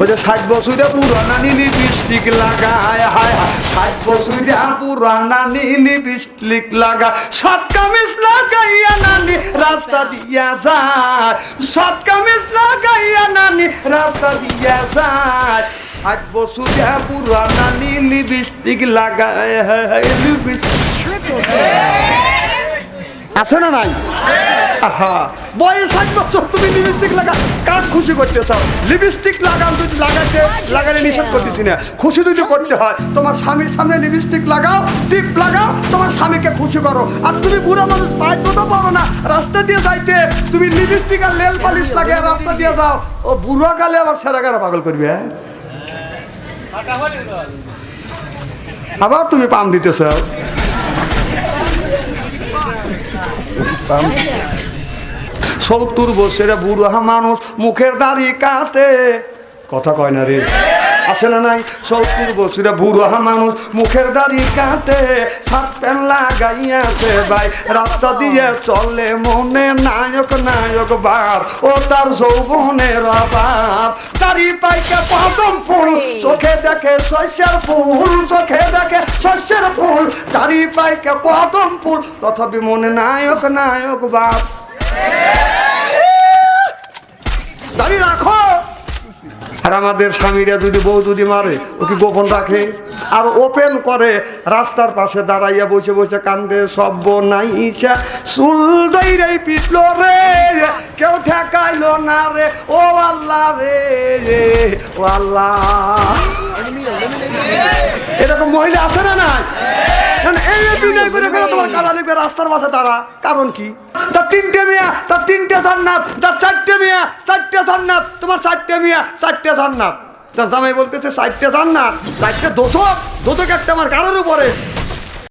ওই ষাট বছরে পুরানা নীলি বৃষ্টিক লাগায় হায় হায় ষাট বছরে পুরানা নীলি বৃষ্টিক লাগা। সৎ কামিজ লাগাইয়া নানি রাস্তা দিয়া যায়। সৎ কামিজ লাগাইয়া নানি রাস্তা দিয়া যায়। ষাট বছরে পুরানা নীলি বৃষ্টিক লাগায় আছে না নাই? আহা, বয়স ষাট বছর, তুমি লিপস্টিক খুশি করতে চাও লিপস্টিক লাগাও যদি লাগাতে লাগালে নিষেধ করতেছি না। খুশি যদি করতে হয়, তোমার স্বামীর সামনে লিপস্টিক লাগাও, টিপ লাগাও, তোমার স্বামীকে খুশি করো। আর তুমি বুড়ো মানুষ পায়ে তো পারো না। রাস্তা দিয়ে যাইতে, তুমি লিপস্টিক আর লেল পালিশ লাগে রাস্তা দিয়ে যাও। ও বুড়ো কালে আবার সেরা গারা পাগল করবে হ্যাঁ? আবার তুমি পাম দিতেছ। চাও সত্তর বছরে বুড়া মানুষ মুখের দাড়ি কাটে। কথা কয় না রে? আছে না নাই? সত্তর বছরে বুড়া মানুষ মুখের দাড়ি কাটে। সাত প্যান লাগাইয়াছে ভাই, রাস্তা দিয়ে চলে মনে নায়ক নায়ক বাপ, ও তার যৌবনের অভাব। দাড়ি পাইকে পদম ফুল, চোখে দেখে শস্যের ফুল, চোখে দেখে শস্যের ফুল। দাড়ি পাইকে কদম ফুল, তথাপি মনে নায়ক নায়ক বাপ। দাঁড়িয়ে আর আমাদের স্বামীরা যদি বউ যদি মারে, ও কি গোপন রাখে? আর ওপেন করে, রাস্তার পাশে দাঁড়াইয়া বসে বসে কান্দে, সব নাই ইচ্ছা চুল দইরাই পিটল রে, কেউ ঠেকাইলো না রে, ও আল্লাহ রে, ও আল্লাহ। এরকম মহিলা আছে না নাই? লিখবে রাস্তার পাশে তারা। কারণ কি? তার তিনটে মেয়া তার তিনটে জান্নাত তার চারটে মেয়া, চারটে জান্নাত। তোমার চারটে মেয়া, চারটে জান্নাত। তার জামাই বলতেছে, চারটে জান্নাত, চারটে দোষক। দোষক একটা আমার কারোর উপরে।